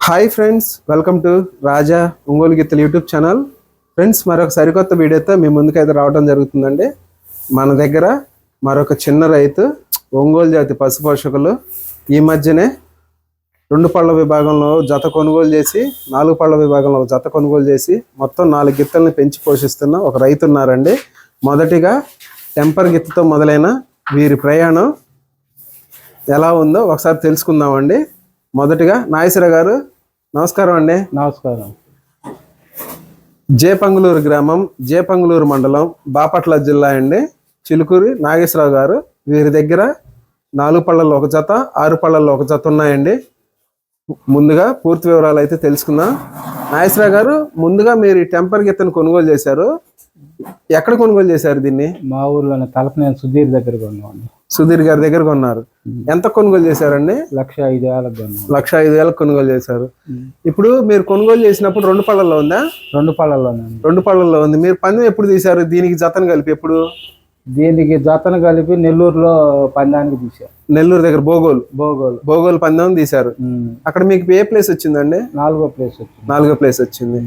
Hi friends welcome to Raja Ongole గీతలు YouTube channel friends మరొక సరికొత్త వీడియోతో మీ ముందుకైతే రావడం జరుగుతుందండి. మన దగ్గర మరొక చిన్న రైతు ఒంగోలు జాతి పశు పోషకులు ఈ మధ్యనే రెండు పళ్ళ విభాగంలో జత కొనుగోలు చేసి నాలుగు పళ్ళ విభాగంలో జత కొనుగోలు చేసి మొత్తం నాలుగు గిత్తల్ని పెంచి పోషిస్తున్న ఒక రైతు ఉన్నారండి. మొదటిగా టెంపర్ గిత్తతో మొదలైన వీరి ప్రయాణం ఎలా ఉందో ఒకసారి తెలుసుకుందామండి. మొదటిగా నాగేశ్వర గారు నమస్కారం అండి. నమస్కారం. జేపంగులూరు గ్రామం జేపంగులూరు మండలం బాపట్ల జిల్లా అండి. చిలుకూరి నాగేశ్వరరావు గారు వీరి దగ్గర నాలుగు పళ్ళల్లో ఒక జత ఆరు పళ్ళల్లో ఒక జత ఉన్నాయండి. ముందుగా పూర్తి వివరాలు అయితే తెలుసుకుందాం. నాగేశ్వరరావు గారు ముందుగా మీరు ఈ టెంపర్ గిత్తను కొనుగోలు చేశారు. ఎక్కడ కొనుగోలు చేశారు దీన్ని? మా ఊర్లోనే తలపనేని సుధీర్ దగ్గర కొన్నామండి. సుధీర్ గారి దగ్గర కొన్నారు. ఎంత కొనుగోలు చేశారండి? లక్ష ఐదు వేలకు కొన్నాం. లక్ష ఐదు వేలకు కొనుగోలు చేశారు. ఇప్పుడు మీరు కొనుగోలు చేసినప్పుడు రెండు పళ్ళల్లో ఉందా? రెండు పళ్ళల్లోనే రెండు పళ్ళల్లో ఉంది. మీరు పందెం ఎప్పుడు తీశారు? దీనికి జతను కలిపి ఎప్పుడు? దీనికి జతను కలిపి నెల్లూరులో పందానికి తీసాం నెల్లూరు దగ్గర బోగోలు భోగోలు. బోగోలు పందెం తీశారు. అక్కడ మీకు ఏ ప్లేస్ వచ్చిందండి? నాలుగో ప్లేస్ వచ్చింది. నాలుగో ప్లేస్ వచ్చింది.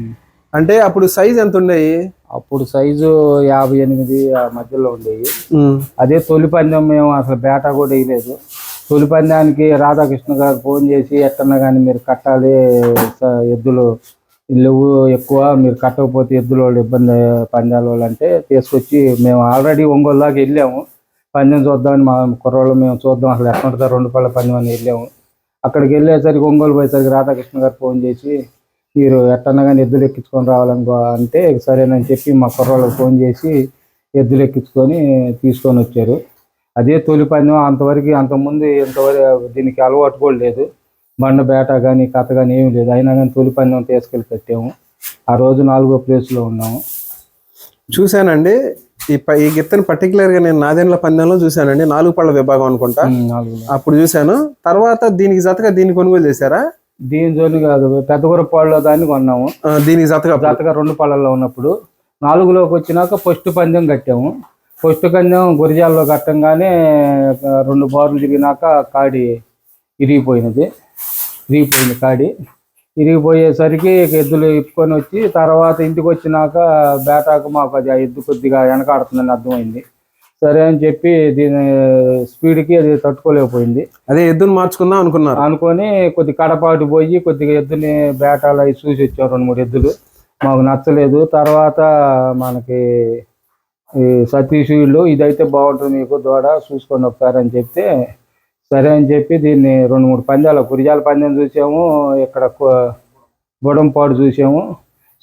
అంటే అప్పుడు సైజ్ ఎంత ఉండేవి అప్పుడు సైజు యాభై ఎనిమిది ఆ మధ్యలో ఉండేవి. అదే తొలి పందెం మేము అసలు బేటా కూడా వేయలేదు. తొలి పందానికి రాధాకృష్ణ గారికి ఫోన్ చేసి ఎట్టన్నా కానీ మీరు కట్టాలి ఎద్దులు లేవు ఎక్కువ మీరు కట్టకపోతే ఎద్దుల వాళ్ళు ఇబ్బంది పందాల వాళ్ళు అంటే తీసుకొచ్చి మేము ఆల్రెడీ ఒంగోలు దాకా వెళ్ళాము. పందెం చూద్దామని మా కుర్రోళ్ళు మేము చూద్దాం అసలు ఎట్లా ఉంటుందో రెండు పళ్ళ పందెం అని వెళ్ళాము. అక్కడికి వెళ్ళేసరికి ఒంగోలు పోయేసరికి రాధాకృష్ణ గారు ఫోన్ చేసి మీరు ఎట్టన్నా కానీ ఎద్దులు ఎక్కించుకొని రావాలని గో- అంటే సరేనని చెప్పి మా కుర్రోళ్ళకి ఫోన్ చేసి ఎద్దులు ఎక్కించుకొని తీసుకొని వచ్చారు. అదే తొలి పందెం అంతవరకు అంతకుముందు ఇంతవరకు దీనికి అలవాటు కూడా లేదు. బండ బేట కానీ కథ కానీ ఏమీ లేదు. అయినా కానీ తొలి పందెం తీసుకెళ్ళి కట్టాము. ఆ రోజు నాలుగో ప్లేస్లో ఉన్నాము. చూశానండి. ఈ ప- ఈ గిత్తని పర్టికులర్గా నేను నాదెండ్ల పందెంలో చూశానండి. నాలుగు పళ్ళ విభాగం అనుకుంటా. అప్పుడు చూశాను. తర్వాత దీనికి జతగా దీన్ని కొనుగోలు చేశారా? దీని జోలి కాదు పెద్దగుర పాడులో దాన్ని కొన్నాము. దీనికి జతగా జాతగా రెండు పళ్ళల్లో ఉన్నప్పుడు. నాలుగులోకి వచ్చినాక ఫస్ట్ పందెం కట్టాము. ఫస్ట్ పందెం గురిజాల్లో కట్టంగానే రెండు బార్లు తిరిగినాక కాడి ఇరిగిపోయినది. ఇరిగిపోయింది కాడి. ఇరిగిపోయేసరికి ఎద్దులు ఇప్పుకొని వచ్చి తర్వాత ఇంటికి వచ్చినాక బేటాకు మాకు అది ఎద్దు కొద్దిగా వెనకాడుతుందని అర్థమైంది. సరే అని చెప్పి దీని స్పీడ్కి అది తట్టుకోలేకపోయింది. అదే ఎద్దును మార్చుకుందాం అనుకున్నారు. అనుకొని కొద్ది కడపాటి పోయి కొద్దిగా ఎద్దుని బేటాలు అవి చూసి వచ్చాం రెండు మూడు ఎద్దులు. మాకు నచ్చలేదు. తర్వాత మనకి ఈ సతీష్ వీళ్ళు ఇదైతే బాగుంటుంది మీకు దూడ చూసుకోండి ఒకసారి అని చెప్తే సరే అని చెప్పి దీన్ని రెండు మూడు పందాలు కురిజాల పందెం చూసాము ఇక్కడ బుడంపాడు చూసాము.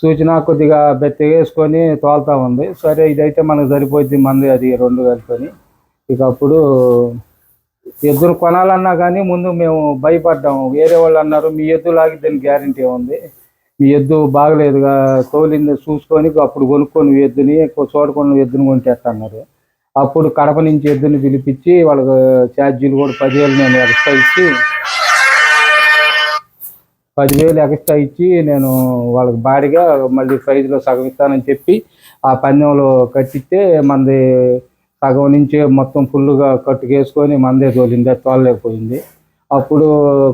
చూసినా కొద్దిగా బెత్తగేసుకొని తోలుతా ఉంది. సరే ఇదైతే మనకు సరిపోద్ది మంది అది రెండు కలుపుకొని ఇక అప్పుడు ఎద్దును కొనాలన్నా కానీ ముందు మేము భయపడ్డాము వేరే వాళ్ళు అన్నారు మీ ఎద్దు లాగి దాని గ్యారంటీ ఉంది. మీ ఎద్దు బాగలేదుగా తోలింది చూసుకొని అప్పుడు కొనుక్కొని ఎద్దుని చూడకొని ఎద్దుని కొంటేట అప్పుడు కడప నుంచి ఎద్దుని పిలిపించి వాళ్ళకు ఛార్జీలు కూడా పదివేలు నేను ఎక్స్ట్రా ఇచ్చి పదివేలు ఎక్స్ట్రా ఇచ్చి నేను వాళ్ళకి బాడిగా మళ్ళీ ప్రైజ్లో సగం ఇస్తానని చెప్పి ఆ పందెంలో కట్టిస్తే మంది సగం నుంచి మొత్తం ఫుల్గా కట్టుకేసుకొని మందే తోలింది అది తోలలేకపోయింది. అప్పుడు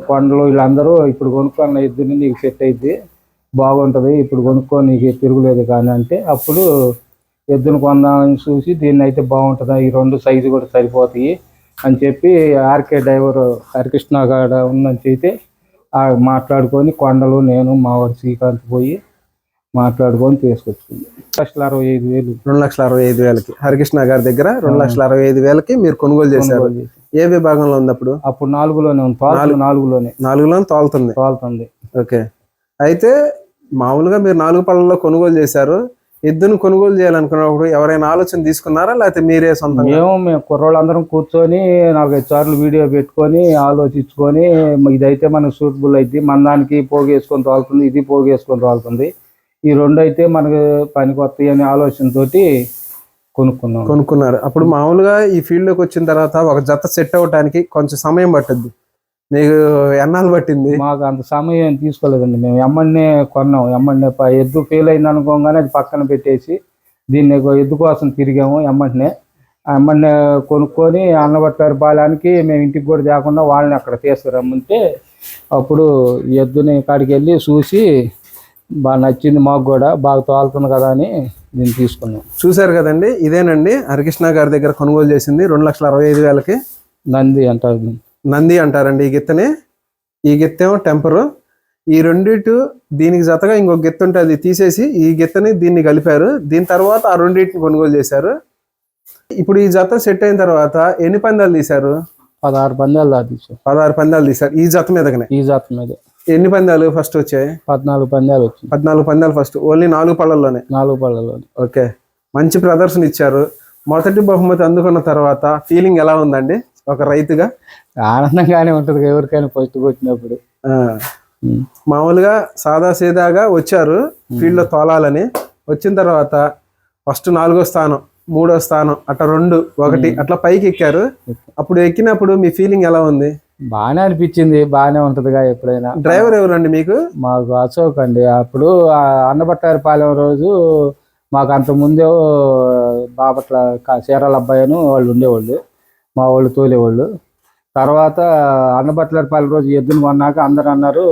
కొండలు వీళ్ళందరూ ఇప్పుడు కొనుక్కున్న ఎద్దుని నీకు సెట్ అయింది బాగుంటుంది ఇప్పుడు కొనుక్కో నీకు తిరుగులేదు కానీ అంటే అప్పుడు ఎద్దును కొందామని చూసి దీన్ని అయితే బాగుంటుందా ఈ రెండు సైజు కూడా సరిపోతాయి అని చెప్పి ఆర్కే డ్రైవర్ హరికృష్ణ గాడ ఉందని చెప్తే మాట్లాడుకొని కొండలు నేను మా వాడు శ్రీకాంత్ పోయి మాట్లాడుకొని తీసుకొచ్చింది లక్షల అరవై ఐదు వేలు. రెండు లక్షల అరవై ఐదు వేలకి. హరికృష్ణ గారి దగ్గర రెండు లక్షల అరవై ఐదు వేలకి మీరు కొనుగోలు చేశారు. ఏ విభాగంలో ఉంది అప్పుడు? అప్పుడు నాలుగులోనే ఉంది. తోలు నాలుగులోనే. నాలుగులో తోలుతుంది. తోలుతుంది. ఓకే. అయితే మామూలుగా మీరు నాలుగు పళ్ళల్లో కొనుగోలు చేశారు. ఎద్దును కొనుగోలు చేయాలనుకున్నప్పుడు ఎవరైనా ఆలోచన తీసుకున్నారా? లేకపోతే మీరే సొంతంగా? మేము మేము కుర్రోళ్ళందరం కూర్చొని నాలుగైదు సార్లు వీడియో పెట్టుకొని ఆలోచించుకొని ఇదైతే మనకు సూటబుల్ అయితే మన దానికి పోగేసుకొని తోలుతుంది ఇది పోగేసుకొని తోలుతుంది ఈ రెండు అయితే మనకు పనికి వస్తాయి అనే ఆలోచనతోటి కొనుక్కున్నాం. కొనుక్కున్నారు. అప్పుడు మామూలుగా ఈ ఫీల్డ్లోకి వచ్చిన తర్వాత ఒక జత సెట్ అవ్వడానికి కొంచెం సమయం పట్టుద్ది. మీకు ఎన్నాళ్ళు పట్టింది? మాకు అంత సమయం తీసుకోలేదండి. మేము ఎమ్మడినే కొన్నాం. ఎమ్మడినే ఎద్దు ఫెయిల్ అయింది అనుకోగానే అది పక్కన పెట్టేసి దీన్ని ఎద్దు కోసం తిరిగాము ఎమ్మడినే ఎమ్మడినే కొనుక్కొని అన్నబట్టారు పాలానికి మేము ఇంటికి కూడా తేకుండా వాళ్ళని అక్కడ తీసుకురమ్మంటే అప్పుడు ఎద్దుని కాడికి వెళ్ళి చూసి బాగా నచ్చింది మాకు కూడా బాగా తోలుతుంది కదా అని దీన్ని తీసుకున్నాం. చూశారు కదండి? ఇదేనండి. హరికృష్ణ గారి దగ్గర కొనుగోలు చేసింది రెండు లక్షల అరవై ఐదు వేలకి. నంది అంటారు నంది అంటారండి ఈ గిత్తని. ఈ గిత్తేమో టెంపరు. ఈ రెండిటి దీనికి జతగా ఇంకొక గిత్త ఉంటే అది తీసేసి ఈ గిత్తని దీన్ని కలిపారు. దీని తర్వాత ఆ రెండింటిని కొనుగోలు చేశారు. ఇప్పుడు ఈ జత సెట్ అయిన తర్వాత ఎన్ని పందాలు తీశారు? పదహారు పందాలు దాటించాం పదహారు పందాలు తీశారు. ఈ జత మీదగానే ఈ జాతి మీద. ఎన్ని పందాలు ఫస్ట్ వచ్చాయి? పద్నాలుగు పందాలు వచ్చింది పద్నాలుగు పందాలు ఫస్ట్ ఓన్లీ నాలుగు పళ్ళల్లోనే? నాలుగు పళ్ళలో ఓకే. మంచి ప్రదర్శన ఇచ్చారు. మొదటి బహుమతి అందుకున్న తర్వాత ఫీలింగ్ ఎలా ఉందండి? ఒక రైతుగా? ఆనందంగానే ఉంటుంది ఎవరికైనా ఫస్ట్ ఉమ్. మామూలుగా సాదా సీదాగా వచ్చారు ఫీల్డ్లో తోలాలని. వచ్చిన తర్వాత ఫస్ట్ నాలుగో స్థానం మూడో స్థానం అట్లా రెండు ఒకటి అట్లా పైకి ఎక్కారు. అప్పుడు ఎక్కినప్పుడు మీ ఫీలింగ్ ఎలా ఉంది? బాగానే అనిపించింది బాగానే ఉంటుందిగా ఎప్పుడైనా. డ్రైవర్ ఎవరండి మీకు? మాకు అశోక్ అండి. అప్పుడు ఆ అన్నబట్టారి పాలెం రోజు మాకు అంత ముందే బాపట్ల చీరాల అబ్బాయి అని వాళ్ళు ఉండేవాళ్ళు. మా వాళ్ళు తోలేవాళ్ళు. తర్వాత అన్నబట్లపల్లి రోజు ఎద్దుని కొన్నాక అందరు అన్నారు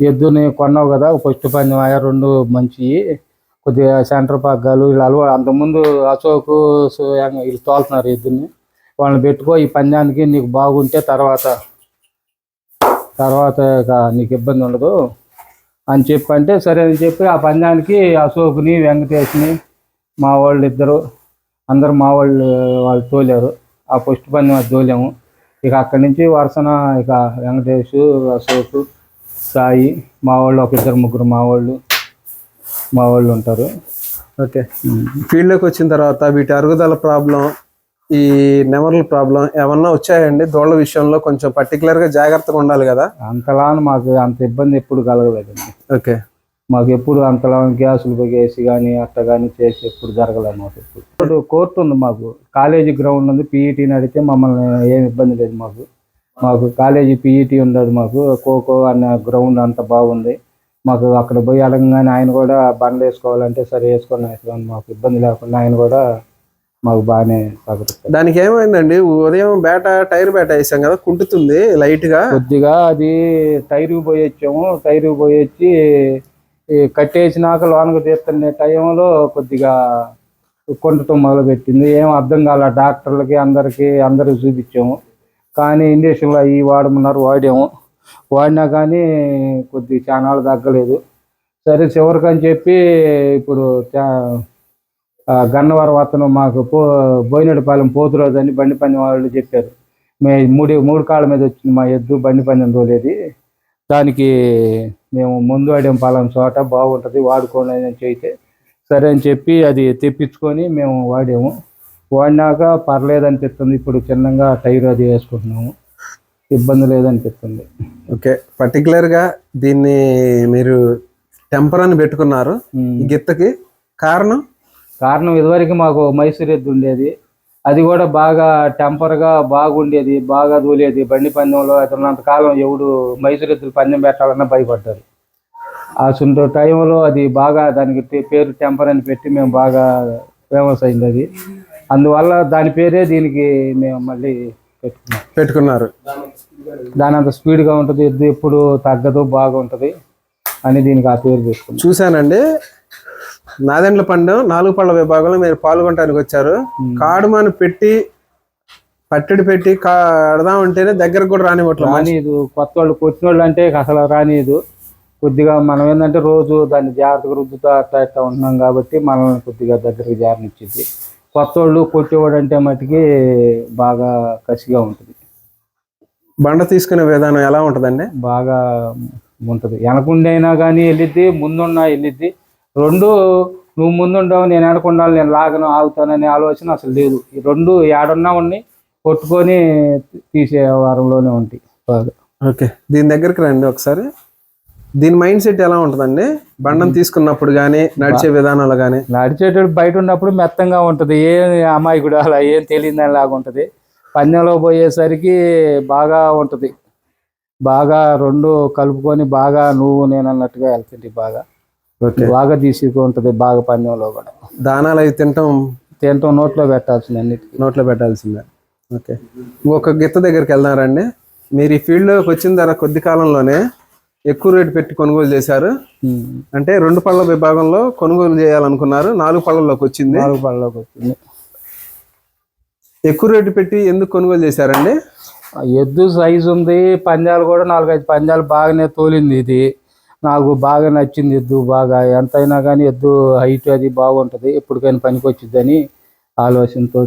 ఎద్దుని కొన్నావు కదా ఫస్ట్ పని ఆయా రెండు మంచివి కొద్దిగా సెంటర్ పగ్గాలు వీళ్ళు అలవా అంతకుముందు అశోక్ వీళ్ళు తోలుతున్నారు ఎద్దుని. వాళ్ళని పెట్టుకో ఈ పందానికి నీకు బాగుంటే తర్వాత తర్వాత ఇక నీకు ఇబ్బంది ఉండదు అని చెప్పి అంటే సరే అని చెప్పి ఆ పందానికి అశోక్ని వెంకటేష్ని మా వాళ్ళు ఇద్దరు అందరు మా వాళ్ళు వాళ్ళు తోలారు. ఆ ఫస్ట్ పందెం అది తోలాము. ఇక అక్కడి నుంచి వరుసన ఇక వెంకటేష్ అశోక్ సాయి మా వాళ్ళు ఒక ఇద్దరు ముగ్గురు మా వాళ్ళు మా వాళ్ళు ఉంటారు. ఓకే. ఫీల్డ్లోకి వచ్చిన తర్వాత వీటి అరుగుదల ప్రాబ్లం ఈ నెమర్ల ప్రాబ్లం ఏమన్నా వచ్చాయండి? దోళ్ళ విషయంలో కొంచెం particular గా జాగ్రత్తగా ఉండాలి కదా? అంతలా మాకు అంత ఇబ్బంది ఎప్పుడు కలగలేదండి. ఓకే. మాకు ఎప్పుడు అంతలా గ్యాసులు పొగేసి కానీ అట్ట కానీ చేసి ఎప్పుడు జరగలేదు మాకు ఎప్పుడు. ఇప్పుడు కోర్టు ఉంది మాకు. కాలేజీ గ్రౌండ్ ఉంది పీఈటీ నడితే మమ్మల్ని ఏం ఇబ్బంది లేదు మాకు. మాకు కాలేజీ పీఈటీ ఉండదు మాకు. ఖోఖో అన్న గ్రౌండ్ అంత బాగుంది. మాకు అక్కడ పోయి అడగగానే ఆయన కూడా బండ్లు వేసుకోవాలంటే సరే వేసుకొని మాకు ఇబ్బంది లేకుండా ఆయన కూడా మాకు బాగానే సహకరిస్తారు. దానికి ఏమైందండి? ఉదయం బేట టైర్ బేట వేసాం కదా కుంటుతుంది లైట్గా కొద్దిగా అది టైరు పోయి వచ్చాము. టైరు పోయి వచ్చి ఈ కట్టేసినాక లోనకు తీస్తున్న టైంలో కొద్దిగా కొండటం మొదలుపెట్టింది. ఏం అర్థం కాల డాక్టర్లకి అందరికి అందరికి చూపించాము. కానీ ఇంజక్షన్లు అవి వాడమన్నారు వాడాము. వాడినా కానీ కొద్ది చాలా తగ్గలేదు. సరే చివరికి అని చెప్పి ఇప్పుడు చా- గన్నవరం అతను మాకు పో బోయినడిపాలెం పోతురోజు అని బండి పని వాళ్ళు చెప్పారు. మే మూడు మూడు కాళ్ళ మీద వచ్చింది మా ఎద్దు బండి పని తోలేది. దానికి మేము ముందు వాడాం పాలెం చోట బాగుంటుంది వాడుకోండి అని చెబితే సరే అని చెప్పి అది తెప్పించుకొని మేము వాడాము. వాడినాక పర్లేదు అనిపిస్తుంది ఇప్పుడు చిన్నగా టైర్ అది వేసుకుంటున్నాము. ఇబ్బంది లేదనిపిస్తుంది. ఓకే పర్టికులర్గా దీన్ని మీరు టెంపర్ అని పెట్టుకున్నారు. ఈ గిత్తకి కారణం? కారణం ఇదివరకు మాకు మైసూర్ ఎద్దు ఉండేది. అది కూడా బాగా టెంపర్గా బాగుండేది బాగా దూలేది. బండి పందెంలో అతనంత కాలం ఎవడు మైసూర్ ఎద్దులు పందెం పెట్టాలన్నా భయపడ్డారు. ఆ సొంత టైంలో అది బాగా దానికి పేరు టెంపర్ అని పెట్టి మేము బాగా ఫేమస్ అయింది అది. అందువల్ల దాని పేరే దీనికి మేము మళ్ళీ పెట్టుకున్నాం. పెట్టుకున్నారు. దాని అంత స్పీడ్గా ఉంటుంది ఎద్దు ఎప్పుడు తగ్గదు బాగుంటుంది అని దీనికి ఆ పేరు పెట్టుకున్నాం. చూశానండి. నాదెండ్ల పండు నాలుగు పళ్ళ విభాగంలో మీరు పాల్గొనడానికి వచ్చారు. కాడుమాను పెట్టి పట్టడి పెట్టి కడదాం ఉంటేనే దగ్గరకు కూడా రానివ్వట్లేదు రానియదు కొత్త వాళ్ళు కొట్టిన వాళ్ళు అంటే అసలు రానియదు కొద్దిగా మనం ఏంటంటే రోజు దాన్ని జాగ్రత్తగా రుద్దుతా అట్లా ఇట్లా ఉంటున్నాం కాబట్టి మనల్ని కొద్దిగా దగ్గరికి జారనిచ్చింది. కొత్త వాళ్ళు కొట్టేవాడు అంటే మటుకి బాగా కసిగా ఉంటుంది. బండ తీసుకునే విధానం ఎలా ఉంటుందండి? బాగా ఉంటుంది. వెనకుండైనా కానీ వెళ్ళిద్ది ముందున్నా వెళ్ళిద్ది. రెండు నువ్వు ముందుండవు నేను వెనకుండాలి నేను లాగను ఆగుతాననే ఆలోచన అసలు లేదు. ఈ రెండు ఏడున్నా ఉండి కొట్టుకొని తీసే వారంలోనే ఉంటాయి బాగా. ఓకే దీని దగ్గరికి రండి ఒకసారి. దీని మైండ్ సెట్ ఎలా ఉంటుందండి? బండం తీసుకున్నప్పుడు కానీ నడిచే విధానంలో కానీ నడిచేటప్పుడు బయట ఉన్నప్పుడు మెత్తంగా ఉంటుంది. ఏ అమ్మాయి కూడా అలా ఏం తెలియదని లాగా ఉంటుంది. పందెంలో పోయేసరికి బాగా ఉంటుంది. బాగా రెండు కలుపుకొని బాగా నువ్వు నేను అన్నట్టుగా వెళ్తుంది బాగా? బాగా తీసుకుంటుంది బాగా పందెంలో కూడా. దానాలు అవి తినటం తినటం నోట్లో పెట్టాల్సింది అన్నిటికీ. నోట్లో పెట్టాల్సిందే. ఓకే. ఇంకొక గిత్త దగ్గరికి వెళ్దారండి మీరు ఈ ఫీల్డ్లోకి వచ్చిన ధర కొద్ది కాలంలోనే ఎక్కువ రేటు పెట్టి కొనుగోలు చేశారు. అంటే రెండు పళ్ళ విభాగంలో కొనుగోలు చేయాలనుకున్నారు. నాలుగు పళ్ళలోకి వచ్చింది. నాలుగు పళ్ళలోకి వచ్చింది. ఎక్కువ రేటు పెట్టి ఎందుకు కొనుగోలు చేశారండి? ఎద్దు సైజు ఉంది పంజాలు కూడా నాలుగైదు పంజాలు బాగానే తోలింది ఇది. నాకు బాగా నచ్చింది ఎద్దు బాగా ఎంతైనా కానీ ఎద్దు హైట్ అది బాగుంటుంది ఎప్పటికైనా పనికి వచ్చిందని ఆలోచనతో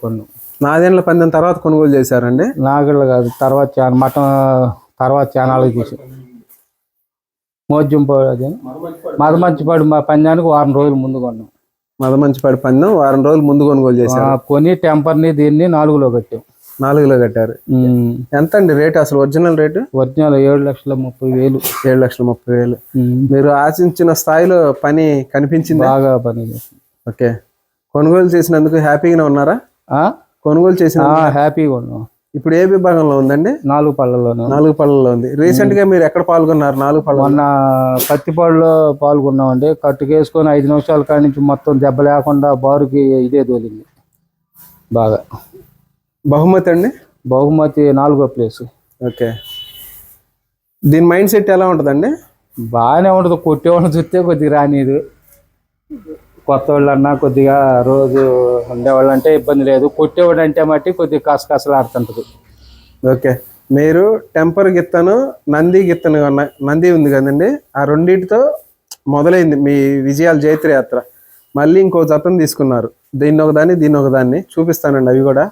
కొన్నాం. నాదేళ్ళ పందెం తర్వాత కొనుగోలు చేశారండి? నాగళ్ళు కాదు తర్వాత చాలా మటన్ తర్వాత ఛానల్కి తీసి మోద్యం అది. మదమంచిపాడు మా పంజానికి వారం రోజులు ముందు కొన్నాం. మదమంచిపాడి పందెం వారం రోజులు ముందు కొనుగోలు ఆ, చేశారు కొని టెంపర్ని దీన్ని నాలుగులో కట్టాం. నాలుగులో కట్టారు. ఎంత అండి రేటు అసలు ఒరిజినల్ రేటు? ఒరిజినల్ ఏడు లక్షల ముప్పై వేలు. ఏడు లక్షల ముప్పై వేలు. మీరు ఆశించిన స్థాయిలో పని కనిపించింది? బాగా పని. ఓకే. కొనుగోలు చేసినందుకు హ్యాపీగానే ఉన్నారా? కొనుగోలు చేసిన హ్యాపీగా ఉన్నాం. ఇప్పుడు ఏ విభాగంలో ఉందండి? నాలుగు పళ్ళలోను నాలుగు పళ్ళలో ఉంది. రీసెంట్గా మీరు ఎక్కడ పాల్గొన్నారు నాలుగు పళ్ళ మొన్న పత్తిపాడులో పాల్గొన్నామండి. కట్టుకేసుకొని ఐదు నిమిషాల కాడి నుంచి మొత్తం దెబ్బ లేకుండా బారుకి ఇదే తోలింది. బాగా. బహుమతి అండి? బహుమతి నాలుగో ప్లేస్. ఓకే. దీని మైండ్ సెట్ ఎలా ఉంటుందండి? బాగానే ఉంటుంది. కొట్టేవాళ్ళని చూస్తే కొద్దిగా రానిది కొత్త వాళ్ళు అన్నా కొద్దిగా రోజు ఉండేవాళ్ళు అంటే ఇబ్బంది లేదు. కొట్టేవాడు అంటే మట్టి కొద్దిగా కసకసలు ఆడుతుంటది. ఓకే. మీరు టెంపర్ గిత్తను నంది గిత్తను నంది ఉంది కదండి? ఆ రెండింటితో మొదలైంది మీ విజయాల జైత్ర యాత్ర మళ్ళీ ఇంకో జతను తీసుకున్నారు. దీన్ని ఒకదాన్ని దీన్ని ఒకదాన్ని చూపిస్తానండి అవి కూడా.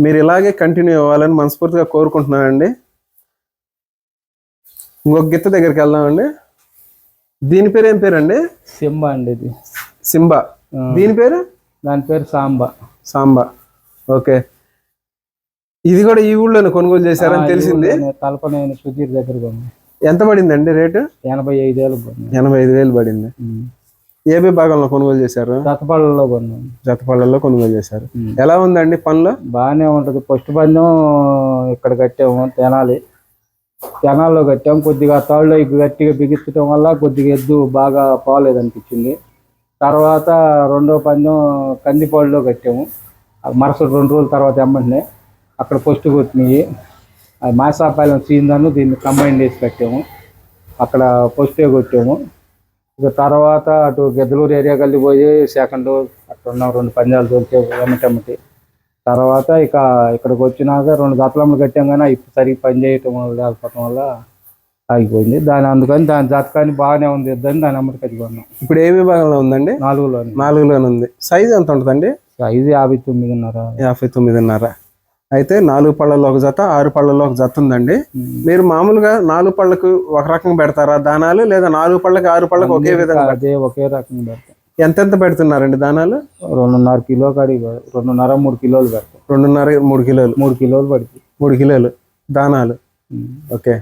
మీరు ఇలాగే కంటిన్యూ అవ్వాలని మనస్ఫూర్తిగా కోరుకుంటున్నానండి. ఇంకొక గిత్త దగ్గరికి వెళ్దామండి. దీని పేరు ఏం పేరండి? సింబ అండి ఇది. సింబా. దీని పేరు? దాని పేరు సాంబా. సాంబా. ఓకే. ఇది కూడా ఈ ఊళ్ళోనే కొనుగోలు చేశారని తెలిసింది. తలపనేని సుధీర్ దగ్గర ఎంత పడిందండి రేటు? ఎనభై ఐదేళ్ళు కొన్నాం. ఎనభై ఐదు వేలు పడింది. ఏ విభాగంలో కొనుగోలు చేశారు? దత్తపల్లలో కొన్నాం. జతపళ్ళలో కొనుగోలు చేశారు. ఎలా ఉందండి పనులు? బాగానే ఉంటుంది. ఫస్ట్ పందెం ఇక్కడ కట్టాము తెనాలి. తెనాల్లో కట్టాము. కొద్దిగా తాళ్ళు గట్టిగా బిగించడం వల్ల కొద్దిగా ఎద్దు బాగా పోలేదు అనిపించింది తర్వాత రెండో పందెం కందిపాడులో కట్టాము. మరుసటి రెండు రోజుల తర్వాత ఎమ్మంటే అక్కడ ఫస్ట్ కొట్టినాయి. అది మాసాపాలెం సీందను దీన్ని కంబైన్ చేసి కట్టాము. అక్కడ ఫస్టే కొట్టాము. ఇక తర్వాత అటు గెద్దలూరు ఏరియా కలిసి పోయి సెకండ్ అక్కడ ఉన్న రెండు పంజాలు దొరికే ఎమ్మటెమ్మటి తర్వాత ఇక ఇక్కడికి వచ్చినాక రెండు దత్తలమ్మలు కట్టాం కానీ అవి సరిగ్గా పని చేయటం వల్ల లేకపోవటం వల్ల ఆగిపోయింది. దాని అందుకని దాని జాతకాన్ని బాగానే ఉంది ఇద్దని దాని అమ్మటి కట్టుకున్నాం ఇప్పుడు ఏ విభాగంలో ఉందండి? నాలుగులో నాలుగులోనే ఉంది. సైజ్ ఎంత ఉంటుందండి? ఐదు యాభై తొమ్మిదిన్నర. యాభై తొమ్మిదిన్నర. అయితే నాలుగు పళ్ళలో ఒక జత ఆరు పళ్ళలో ఒక జత ఉందండి. మీరు మామూలుగా నాలుగు పళ్ళకు ఒక రకంగా పెడతారా? దానాలు లేదా నాలుగు పళ్ళకి ఆరు పళ్ళకి ఒకే విధంగా? అదే ఒకే రకంగా పెడతాం. ఎంతెంత పెడుతున్నారండి దానాలు? రెండున్నర కిలో పెడతాం. రెండున్నర మూడు కిలోలు పెడతాం. రెండున్నర మూడు కిలోలు. మూడు కిలోలు పడుతుంది. మూడు కిలోలు దానాలు. ఓకే.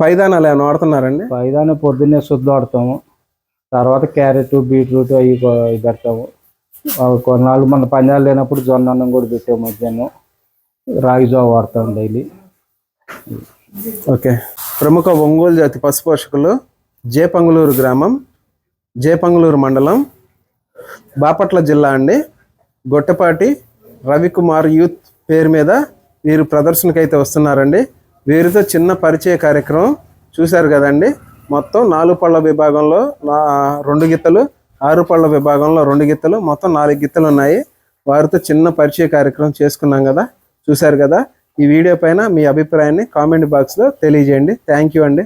పై దానాలు ఏమైనా వాడుతున్నారండి? పైదాన్ని పొద్దున్నే శుద్ధ ఆడతాము తర్వాత క్యారెట్ బీట్రూట్ అవి పెడతాము. కొన్నాళ్ళు మన పంజాలు లేనప్పుడు జొన్న అన్నం కూడా పెట్టాము మధ్యాహ్నం. రాగి జావ వాడతాం డైలీ. ఓకే. ప్రముఖ ఒంగోలు జాతి పశు పోషకులు జేపంగులూరు గ్రామం జేపంగులూరు మండలం బాపట్ల జిల్లా అండి. గొట్టపాటి రవికుమార్ యూత్ పేరు మీద వీరు ప్రదర్శనకి అయితే వస్తున్నారండి. వీరితో చిన్న పరిచయ కార్యక్రమం చూశారు కదండి. మొత్తం నాలుగు పళ్ళ విభాగంలో నా రెండు గీతలు ఆరు పళ్ళ విభాగంలో రెండు గిత్తలు మొత్తం నాలుగు గిత్తలు ఉన్నాయి. వారితో చిన్న పరిచయ కార్యక్రమం చేసుకున్నాం కదా. చూశారు కదా? ఈ వీడియో పైన మీ అభిప్రాయాన్ని కామెంట్ బాక్స్లో తెలియజేయండి. థ్యాంక్ యూ అండి.